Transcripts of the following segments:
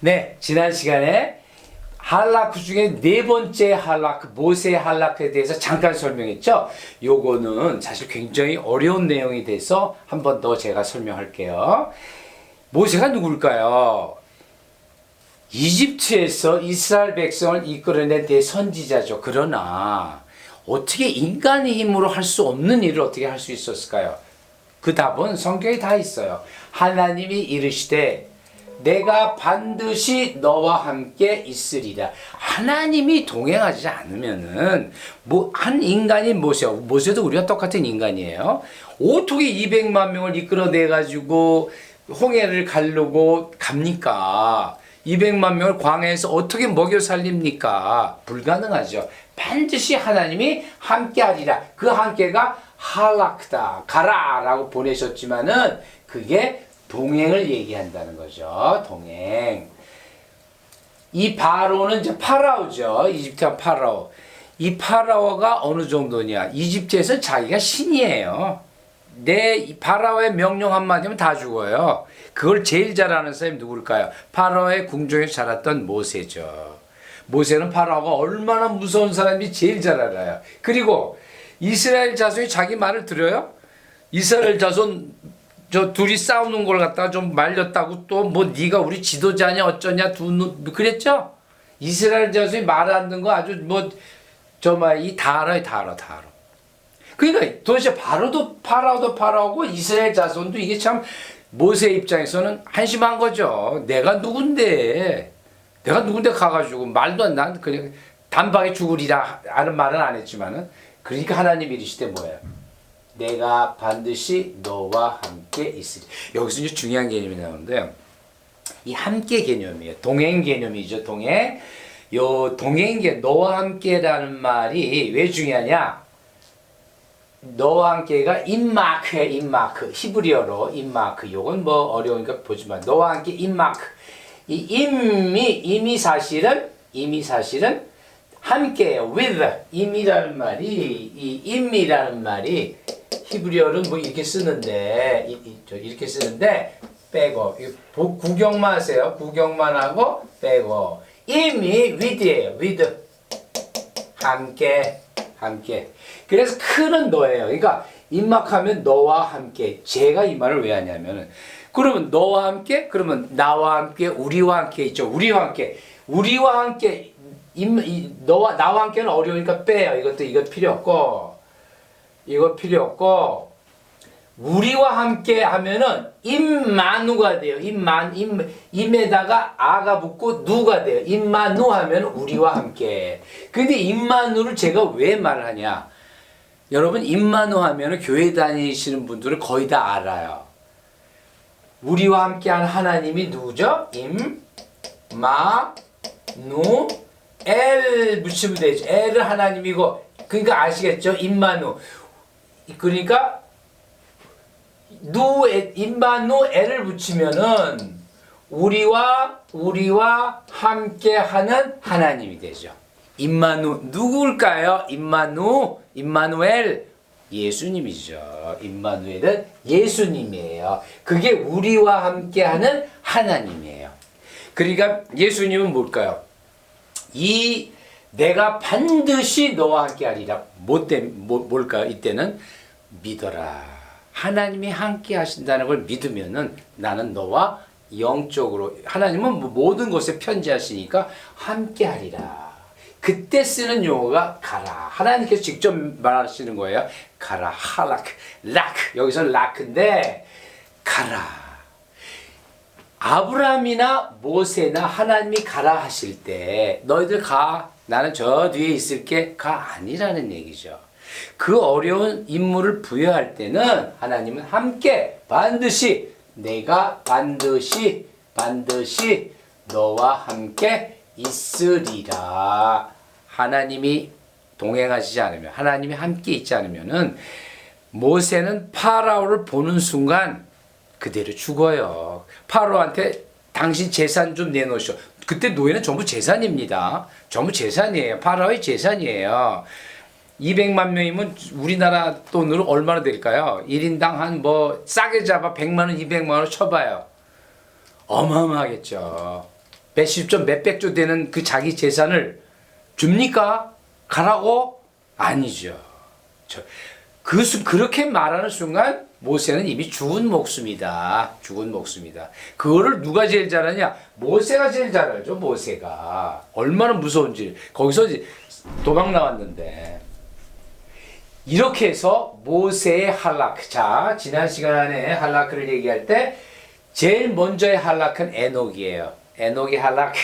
네, 지난 시간에 할라크 중에 네 번째 할라크, 모세 할라크에 대해서 잠깐 설명했죠. 요거는 사실 굉장히 어려운 내용이 돼서 한 번 더 제가 설명할게요. 모세가 누굴까요? 이집트에서 이스라엘 백성을 이끌어낸 대선지자죠. 그러나 어떻게 인간의 힘으로 할 수 없는 일을 어떻게 할 수 있었을까요? 그 답은 성경에 다 있어요. 하나님이 이르시되 내가 반드시 너와 함께 있으리라. 하나님이 동행하지 않으면은 뭐 한 인간이 모세, 모세도 우리가 똑같은 인간이에요. 어떻게 200만 명을 이끌어내 가지고 홍해를 가르고 갑니까? 200만 명을 광야에서 어떻게 먹여 살립니까? 불가능하죠. 반드시 하나님이 함께 하리라. 그 함께가 할락다. 가라라고 보내셨지만은 그게 동행을 얘기한다는 거죠. 동행. 이 바로는 이제 파라오죠. 이집트의 파라오. 이 파라오가 어느 정도냐? 이집트에서 자기가 신이에요. 내 파라오의 명령 한마디면 다 죽어요. 그걸 제일 잘하는 사람이 누굴까요? 파라오의 궁정에서 자랐던 모세죠. 모세는 파라오가 얼마나 무서운 사람이 제일 잘 알아요. 그리고 이스라엘 자손이 자기 말을 들어요? 이스라엘 자손 저 둘이 싸우는 걸 갖다가 좀 말렸다고 또 뭐 네가 우리 지도자냐 어쩌냐 두 눈- 그랬죠? 이스라엘 자손이 말안 듣는 거 아주 뭐 뭐저막이다 알아요 다 알아 다 알아. 그러니까 도대체 바로도 파라오도 파라오고 이스라엘 자손도 이게 참 모세 입장에서는 한심한 거죠. 내가 누군데 내가 누군데 가가지고 말도 안 난 그냥 단박에 죽으리라 하는 말은 안 했지만은 그러니까 하나님 이르시되 뭐예요? 내가 반드시 너와 함께 있으리. 여기서 이제 중요한 개념이 나오는데요. 이 함께 개념이에요. 동행 개념이죠. 동행. 요 동행계 너와 함께라는 말이 왜 중요하냐? 너와 함께가 인마크에 인마크 히브리어로 인마크 요건 뭐 어려우니까 보지만 너와 함께 인마크 이 임이 임이 사실은 임이 사실은 함께예요 with 임이라는 말이 이 임이라는 말이 히브리어는 뭐 이렇게 쓰는데 이, 이, 저 이렇게 쓰는데 빼고 이거 보- 구경만 하세요. 구경만 하고 빼고 임이 with예요. with 함께 함께. 그래서 크는 너예요. 그러니까 임막하면 너와 함께. 제가 이 말을 왜 하냐면은 그러면 너와 함께 그러면 나와 함께 우리와 함께 있죠. 우리와 함께. 우리와 함께 임, 이, 너와 나와 함께는 어려우니까 빼요. 이것도 이것 필요 없고 이거 필요 없고 우리와 함께 하면은 임마누가 돼요. 임만 임 임에다가 아가 붙고 누가 돼요. 임마누 하면 우리와 함께. 근데 임마누를 제가 왜 말하냐? 여러분 임마누 하면은 교회 다니시는 분들은 거의 다 알아요. 우리와 함께한 하나님이 누구죠? 임, 마, 누, 엘 붙이면 되죠. 엘은 하나님이고 그러니까 아시겠죠? 임마누. 그러니까 누 임마누 엘을 붙이면은 우리와 우리와 함께하는 하나님이 되죠. 임마누 누굴까요? 임마누 임마누엘 예수님이죠. 임마누엘은 예수님이에요. 그게 우리와 함께하는 하나님이에요. 그러니까 예수님은 뭘까요? 이 내가 반드시 너와 함께하리라. 뭐 때, 뭐, 뭘까요? 이때는 믿어라. 하나님이 함께 하신다는 걸 믿으면은 나는 너와 영적으로 하나님은 뭐 모든 것에 편지하시니까 함께 하리라. 그때 쓰는 용어가 가라. 하나님께서 직접 말하시는 거예요. 가라. 하락. 락. 여기서는 락인데 가라. 아브라함이나 모세나 하나님이 가라 하실 때 너희들 가. 나는 저 뒤에 있을게. 가 아니라는 얘기죠. 그 어려운 임무를 부여할 때는 하나님은 함께 반드시 내가 반드시 반드시 너와 함께 있으리라. 하나님이 동행하시지 않으면 하나님이 함께 있지 않으면은 모세는 파라오를 보는 순간 그대로 죽어요. 파라오한테 당신 재산 좀 내놓으시오. 그때 노예는 전부 재산입니다. 전부 재산이에요. 파라오의 재산이에요. 200만 명이면 우리나라 돈으로 얼마나 될까요? 1인당 한 뭐 싸게 잡아 100만 원, 200만 원 쳐봐요. 어마어마하겠죠. 몇십조 몇백조 되는 그 자기 재산을 줍니까? 가라고? 아니죠. 저, 그 수, 그렇게 말하는 순간 모세는 이미 죽은 목숨이다. 죽은 목숨이다. 그거를 누가 제일 잘하냐? 모세가 제일 잘 알죠. 모세가 얼마나 무서운지 거기서 도망 나왔는데 이렇게 해서 모세의 할라크. 자, 지난 시간에 할라크를 얘기할 때 제일 먼저의 할라크는 에녹이에요. 에녹이 할라크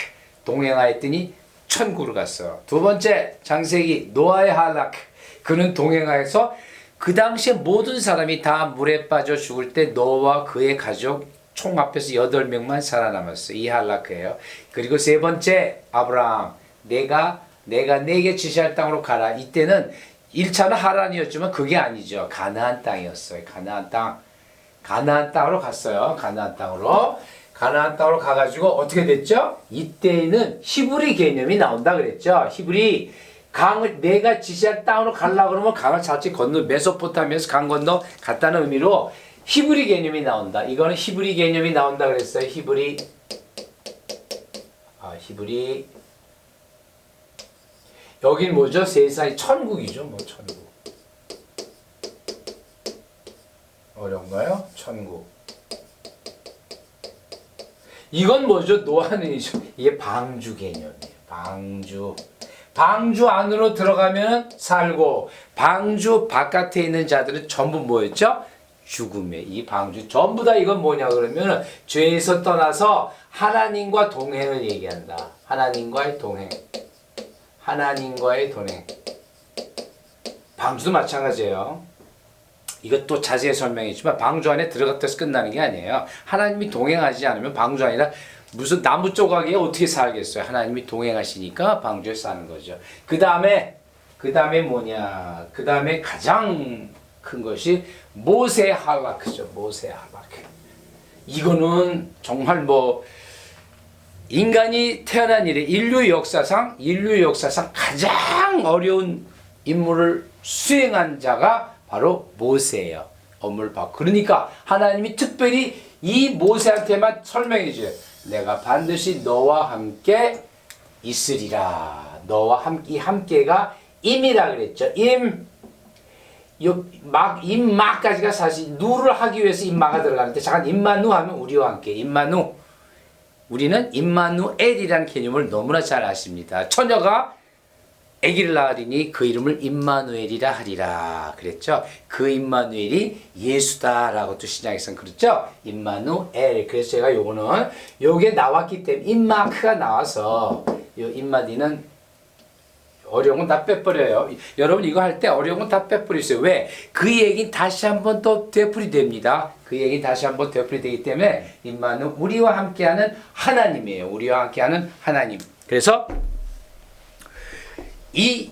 동행하였더니 천국을 갔어. 두 번째 장세기 노아의 할라크. 그는 동행하여서 그 당시에 모든 사람이 다 물에 빠져 죽을 때 노아와 그의 가족 총 합해서 여덟 명만 살아남았어. 이 할라크예요. 그리고 세 번째 아브라함. 내가 내가 내게 지시할 땅으로 가라. 이때는 1차는 하란이었지만 그게 아니죠. 가나안 땅이었어요. 가나안 땅. 가나안 땅으로 갔어요. 가나안 땅으로. 가나안 땅으로 가가지고 어떻게 됐죠? 이때는 히브리 개념이 나온다 그랬죠. 히브리 강을 내가 지시할 땅으로 가려 그러면 강을 자칫 건너 메소포타미아에서 강 건너 갔다는 의미로 히브리 개념이 나온다. 이거는 히브리 개념이 나온다 그랬어요. 히브리 아 히브리 여긴 뭐죠? 세상이 천국이죠. 뭐 천국. 어려운가요? 천국. 이건 뭐죠? 노아는이죠. 이게 방주 개념이에요. 방주. 방주 안으로 들어가면 살고 방주 바깥에 있는 자들은 전부 뭐였죠? 죽음의 이 방주 전부 다 이건 뭐냐 그러면 죄에서 떠나서 하나님과 동행을 얘기한다. 하나님과의 동행. 하나님과의 동행. 방주도 마찬가지예요. 이것도 자세히 설명했지만 방주 안에 들어갔다 해서 끝나는 게 아니에요. 하나님이 동행하지 않으면 방주 아니라 무슨 나무 조각에 어떻게 살겠어요? 하나님이 동행하시니까 방주에 사는 거죠. 그 다음에 그 다음에 뭐냐? 그 다음에 가장 큰 것이 모세 할라크죠. 모세 할라크. 이거는 정말 뭐 인간이 태어난 이래 인류 역사상 인류 역사상 가장 어려운 임무를 수행한 자가 바로 모세예요. 받고 그러니까 하나님이 특별히 이 모세한테만 설명해 줘요. 내가 반드시 너와 함께 있으리라. 너와 함께 이 함께가 임이라 그랬죠. 임. 막 임마까지가 사실 누를 하기 위해서 임마가 들어가는데 잠깐 임마누 하면 우리와 함께 임마누 우리는 임마누엘이라는 개념을 너무나 잘 아십니다. 처녀가 아기를 낳으리니 그 이름을 임마누엘이라 하리라 그랬죠. 그 임마누엘이 예수다라고 또 신약에서는 그랬죠. 임마누엘. 그래서 제가 요거는 요게 나왔기 때문에 임마크가 나와서 요 임마디는 어려운 건 다 빼버려요. 여러분 이거 할 때 어려운 건 다 빼버리세요. 왜? 그 얘기는 다시 한번 또 되풀이 됩니다. 그 얘기 다시 한 번 되풀이 되기 때문에 임마누 우리와 함께하는 하나님이에요. 우리와 함께하는 하나님. 그래서 이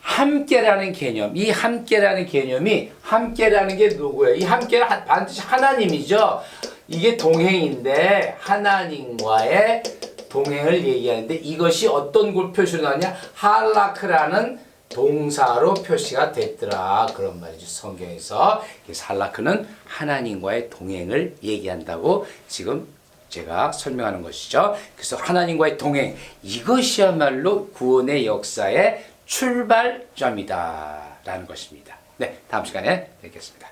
함께라는 개념, 이 함께라는 개념이 함께라는 게 누구예요? 이 함께는 하- 반드시 하나님이죠. 이게 동행인데 하나님과의 동행을 얘기하는데 이것이 어떤 걸 표시로 나냐? 할라크라는 동사로 표시가 됐더라 그런 말이죠 성경에서 할라크는 하나님과의 동행을 얘기한다고 지금 제가 설명하는 것이죠. 그래서 하나님과의 동행 이것이야말로 구원의 역사의 출발점이다라는 것입니다. 네, 다음 시간에 뵙겠습니다.